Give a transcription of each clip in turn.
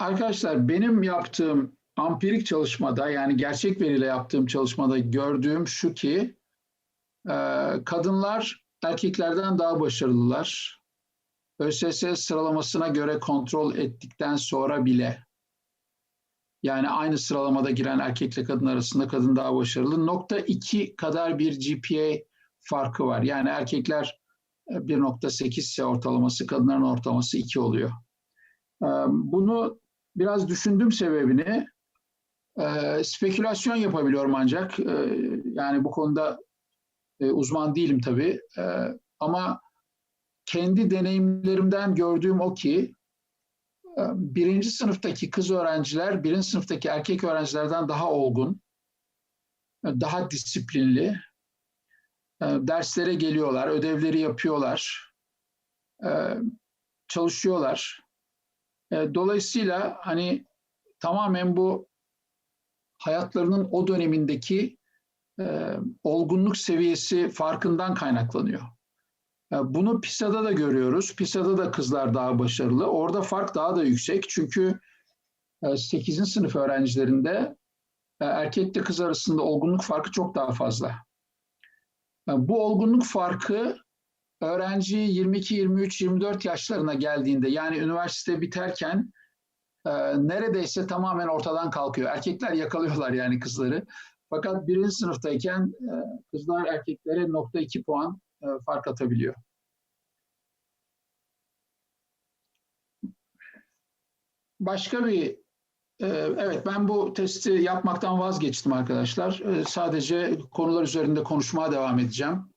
Arkadaşlar benim yaptığım ampirik çalışmada yani gerçek veriyle yaptığım çalışmada gördüğüm şu ki e, kadınlar erkeklerden daha başarılılar. ÖSS sıralamasına göre kontrol ettikten sonra bile yani aynı sıralamada giren erkekle kadın arasında kadın daha başarılı. Nokta 2 kadar bir GPA farkı var. Yani erkekler e, 1.8 ise ortalaması, kadınların ortalaması 2 oluyor. E, Bunu biraz düşündüm sebebini. E, spekülasyon yapabiliyorum ancak. E, yani bu konuda e, uzman değilim tabii. E, ama kendi deneyimlerimden gördüğüm o ki e, birinci sınıftaki kız öğrenciler birinci sınıftaki erkek öğrencilerden daha olgun, e, daha disiplinli, e, derslere geliyorlar, ödevleri yapıyorlar, e, çalışıyorlar. E, Dolayısıyla hani tamamen bu hayatlarının o dönemindeki e, olgunluk seviyesi farkından kaynaklanıyor. E, Bunu PISA'da da görüyoruz. PISA'da da kızlar daha başarılı. Orada fark daha da yüksek. Çünkü e, 8. sınıf öğrencilerinde e, erkekle kız arasında olgunluk farkı çok daha fazla. E, Bu olgunluk farkı öğrenci 22, 23, 24 yaşlarına geldiğinde yani üniversite biterken e, neredeyse tamamen ortadan kalkıyor. Erkekler yakalıyorlar yani kızları. Fakat birinci sınıftayken e, kızlar erkeklere nokta iki puan e, fark atabiliyor. Başka bir e, evet ben bu testi yapmaktan vazgeçtim arkadaşlar. E, Sadece konular üzerinde konuşmaya devam edeceğim.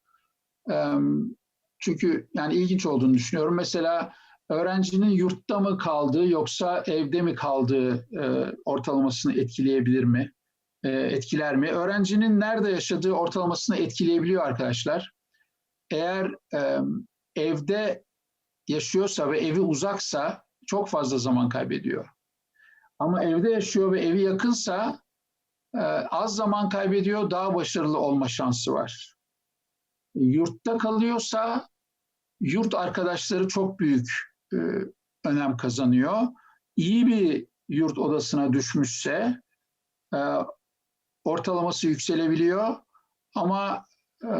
Çünkü yani ilginç olduğunu düşünüyorum. Mesela öğrencinin yurtta mı kaldığı yoksa evde mi kaldığı e, ortalamasını etkileyebilir mi? E, etkiler mi? Öğrencinin nerede yaşadığı ortalamasını etkileyebiliyor arkadaşlar. Eğer e, evde yaşıyorsa ve evi uzaksa çok fazla zaman kaybediyor. Ama evde yaşıyor ve evi yakınsa e, az zaman kaybediyor, daha başarılı olma şansı var. Yurtta kalıyorsa yurt arkadaşları çok büyük e, önem kazanıyor. İyi bir yurt odasına düşmüşse e, ortalaması yükselebiliyor ama e,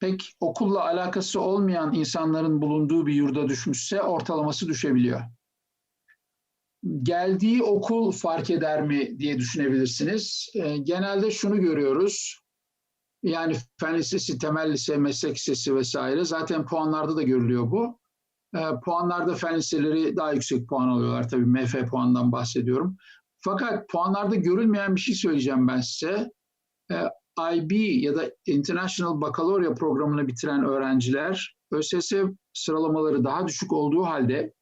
pek okulla alakası olmayan insanların bulunduğu bir yurda düşmüşse ortalaması düşebiliyor. Geldiği okul fark eder mi diye düşünebilirsiniz. Genelde şunu görüyoruz. Yani fen lisesi, temel lise, meslek lisesi vesaire. Zaten puanlarda da görülüyor bu. E, puanlarda fen liseleri daha yüksek puan alıyorlar. Tabii MF puanından bahsediyorum. Fakat puanlarda görülmeyen bir şey söyleyeceğim ben size. E, IB ya da International Baccalaureate programını bitiren öğrenciler ÖSS sıralamaları daha düşük olduğu halde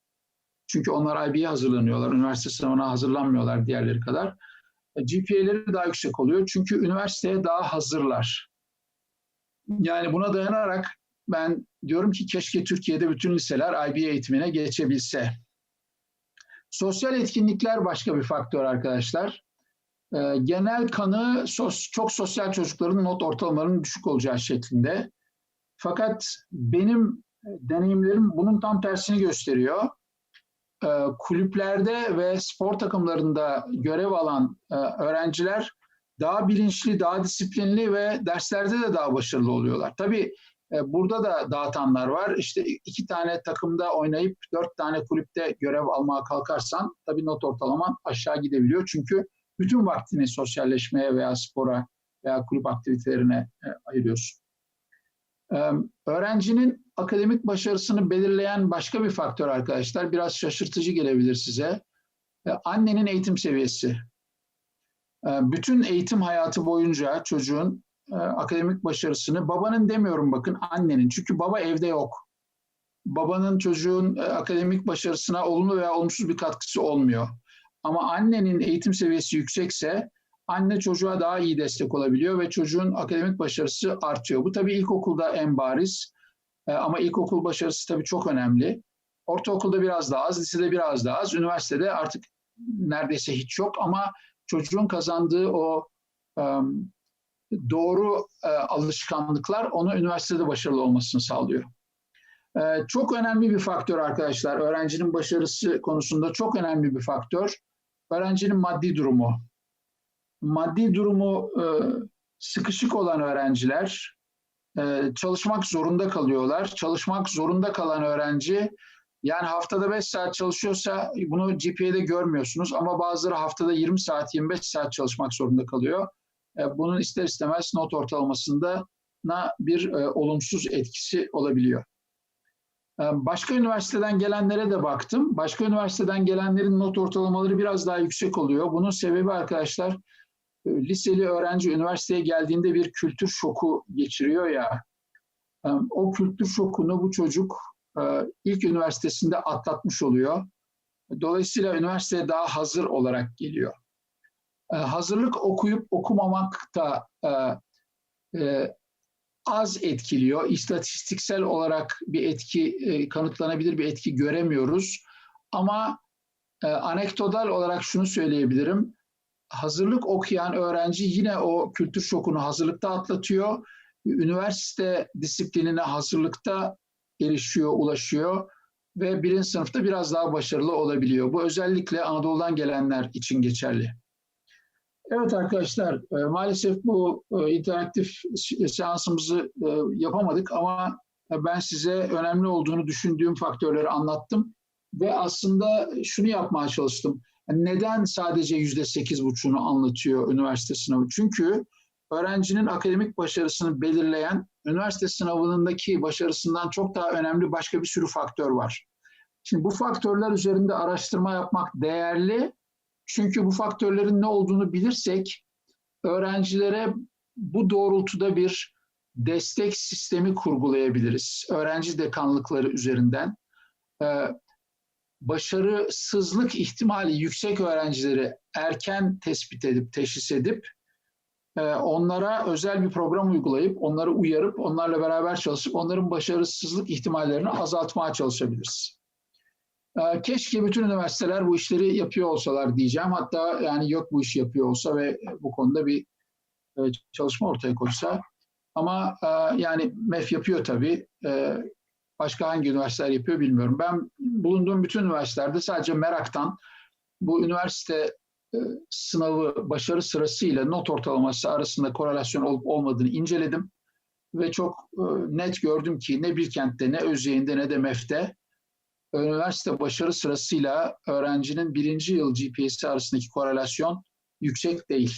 çünkü onlar IB'ye hazırlanıyorlar. Üniversite sınavına hazırlanmıyorlar diğerleri kadar. GPA'leri daha yüksek oluyor. Çünkü üniversiteye daha hazırlar. Yani buna dayanarak ben diyorum ki keşke Türkiye'de bütün liseler IB eğitimine geçebilse. Sosyal etkinlikler başka bir faktör arkadaşlar. Ee, genel kanı sos, çok sosyal çocukların not ortalamalarının düşük olacağı şeklinde. Fakat benim deneyimlerim bunun tam tersini gösteriyor. Ee, kulüplerde ve spor takımlarında görev alan e, öğrenciler daha bilinçli, daha disiplinli ve derslerde de daha başarılı oluyorlar. Tabii e, burada da dağıtanlar var. İşte iki tane takımda oynayıp dört tane kulüpte görev almaya kalkarsan tabii not ortalaman aşağı gidebiliyor. Çünkü bütün vaktini sosyalleşmeye veya spora veya kulüp aktivitelerine e, ayırıyorsun. Ee, öğrencinin akademik başarısını belirleyen başka bir faktör arkadaşlar. Biraz şaşırtıcı gelebilir size. Annenin eğitim seviyesi. Ee, bütün eğitim hayatı boyunca çocuğun e, akademik başarısını babanın demiyorum bakın annenin. Çünkü baba evde yok. Babanın çocuğun e, akademik başarısına olumlu veya olumsuz bir katkısı olmuyor. Ama annenin eğitim seviyesi yüksekse anne çocuğa daha iyi destek olabiliyor ve çocuğun akademik başarısı artıyor. Bu tabii ilkokulda en bariz E, ama ilkokul başarısı tabii çok önemli. Ortaokulda biraz daha az, lisede biraz daha az, üniversitede artık neredeyse hiç yok ama çocuğun kazandığı o doğru alışkanlıklar onu üniversitede başarılı olmasını sağlıyor. Çok önemli bir faktör arkadaşlar. Öğrencinin başarısı konusunda çok önemli bir faktör. Öğrencinin maddi durumu. Maddi durumu sıkışık olan öğrenciler çalışmak zorunda kalıyorlar. Çalışmak zorunda kalan öğrenci yani haftada 5 saat çalışıyorsa bunu GPA'de görmüyorsunuz ama bazıları haftada 20 saat, 25 saat çalışmak zorunda kalıyor. E, bunun ister istemez not ortalamasında bir e, olumsuz etkisi olabiliyor. E, başka üniversiteden gelenlere de baktım. Başka üniversiteden gelenlerin not ortalamaları biraz daha yüksek oluyor. Bunun sebebi arkadaşlar liseli öğrenci üniversiteye geldiğinde bir kültür şoku geçiriyor ya. O kültür şokunu bu çocuk ilk üniversitesinde atlatmış oluyor. Dolayısıyla üniversiteye daha hazır olarak geliyor. Hazırlık okuyup okumamak da az etkiliyor. İstatistiksel olarak bir etki, kanıtlanabilir bir etki göremiyoruz. Ama anekdotal olarak şunu söyleyebilirim hazırlık okuyan öğrenci yine o kültür şokunu hazırlıkta atlatıyor. Üniversite disiplinine hazırlıkta erişiyor, ulaşıyor ve birinci sınıfta biraz daha başarılı olabiliyor. Bu özellikle Anadolu'dan gelenler için geçerli. Evet arkadaşlar, e, maalesef bu e, interaktif seansımızı e, yapamadık ama ben size önemli olduğunu düşündüğüm faktörleri anlattım ve aslında şunu yapmaya çalıştım neden sadece yüzde sekiz buçuğunu anlatıyor üniversite sınavı? Çünkü öğrencinin akademik başarısını belirleyen üniversite sınavındaki başarısından çok daha önemli başka bir sürü faktör var. Şimdi bu faktörler üzerinde araştırma yapmak değerli. Çünkü bu faktörlerin ne olduğunu bilirsek öğrencilere bu doğrultuda bir destek sistemi kurgulayabiliriz. Öğrenci dekanlıkları üzerinden. Ee, başarısızlık ihtimali yüksek öğrencileri erken tespit edip, teşhis edip onlara özel bir program uygulayıp, onları uyarıp, onlarla beraber çalışıp onların başarısızlık ihtimallerini azaltmaya çalışabiliriz. E, keşke bütün üniversiteler bu işleri yapıyor olsalar diyeceğim. Hatta yani yok bu işi yapıyor olsa ve bu konuda bir e, çalışma ortaya koysa. Ama yani MEF yapıyor tabii. Başka hangi üniversiteler yapıyor bilmiyorum. Ben bulunduğum bütün üniversitelerde sadece meraktan bu üniversite e, sınavı başarı sırasıyla not ortalaması arasında korelasyon olup olmadığını inceledim. Ve çok e, net gördüm ki ne Bilkent'te ne Özyeğin'de ne de MEF'te üniversite başarı sırasıyla öğrencinin birinci yıl GPS'i arasındaki korelasyon yüksek değil.